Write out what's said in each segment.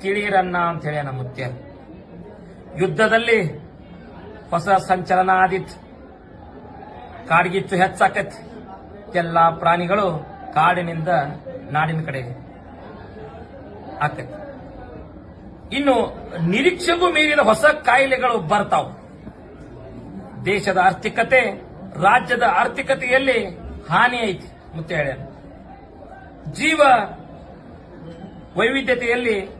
ತಿಳಿಯಿರನ್ನ ಅಂತ ಹೇಳಿ ನಮ್ಮ ಮುತ್ಯ. ಯುದ್ಧದಲ್ಲಿ ಹೊಸ ಸಂಚಲನ ಆದಿತ್ತು ಕಾಡ್ಗಿಚ್ಚು ಹೆಚ್ಚಾಕತ್. ಎಲ್ಲ ಪ್ರಾಣಿಗಳು ಕಾಡಿನಿಂದ ನಾಡಿನ ಕಡೆ ಆಕೈತಿ. ಇನ್ನು ನಿರೀಕ್ಷೆಗೂ ಮೀರಿದ ಹೊಸ ಕಾಯಿಲೆಗಳು ಬರ್ತಾವ. ದೇಶದ ಆರ್ಥಿಕತೆ, ರಾಜ್ಯದ ಆರ್ಥಿಕತೆಯಲ್ಲಿ ಹಾನಿ ಐತಿ ಮುತ್ತೇಳ. ಜೀವ ವೈವಿಧ್ಯತೆಯಲ್ಲಿ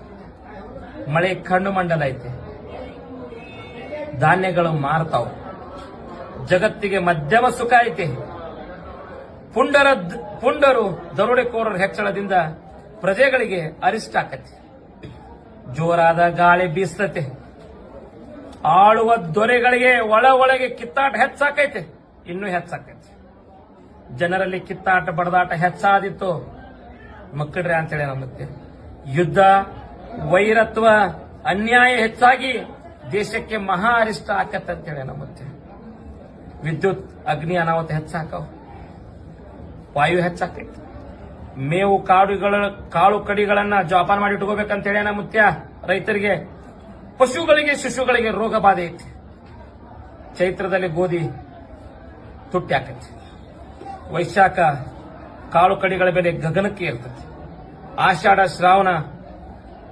ಮಳೆ ಕಣ್ಣು ಮಂಡಲ ಐತೆ. ಧಾನ್ಯಗಳು ಮಾರ್ತಾವ. ಜಗತ್ತಿಗೆ ಮಧ್ಯಮ ಸುಖ ಐತೆ. ಪುಂಡರ ಪುಂಡರು ದರೋಡೆಕೋರರ ಹೆಚ್ಚಳದಿಂದ ಪ್ರಜೆಗಳಿಗೆ ಅರಿಷ್ಟ ಆಕತಿ. ಜೋರಾದ ಗಾಳಿ ಬೀಸ್ತತೆ. ಆಳುವ ದೊರೆಗಳಿಗೆ ಒಳ ಒಳಗೆ ಕಿತ್ತಾಟ ಹೆಚ್ಚಾಕೈತೆ. ಇನ್ನೂ ಹೆಚ್ಚಾಕೈತೆ. ಜನರಲ್ಲಿ ಕಿತ್ತಾಟ, ಬಡದಾಟ ಹೆಚ್ಚಾದಿತ್ತು. ಮಕ್ಕಳ್ರೆ ಅಂತೇಳಿ ನಮ್ಮ ಯುದ್ಧ ವೈರತ್ವ ಅನ್ಯಾಯ ಹೆಚ್ಚಾಗಿ ದೇಶಕ್ಕೆ ಮಹಾ ಅರಿಷ್ಟ ಆಕತ್ತಂತೇಳಿ ನಮ್ಮತ್ತೆ ವಿದ್ಯುತ್, ಅಗ್ನಿ ಅನಾಹುತ ಹೆಚ್ಚಾಕವು. ವಾಯು ಹೆಚ್ಚಾಕೈತಿ. ಮೇವು ಕಾಡುಗಳ, ಕಾಳು ಕಡಿಗಳನ್ನ ಜೋಪಾನ ಮಾಡಿ ಇಟ್ಕೋಬೇಕಂತೇಳಿ ಮುತ್ಯ ರೈತರಿಗೆ, ಪಶುಗಳಿಗೆ, ಶಿಶುಗಳಿಗೆ ರೋಗ ಬಾಧೆ ಐತಿ. ಚೈತ್ರದಲ್ಲಿ ಗೋಧಿ ತುಟ್ಟಿ ಆಕೈತಿ. ವೈಶಾಖ ಕಾಳು ಕಡಿಗಳ ಬೆಲೆ ಗಗನಕ್ಕೆ ಇರ್ತೈತಿ ಆಷಾಢ, ಶ್ರಾವಣ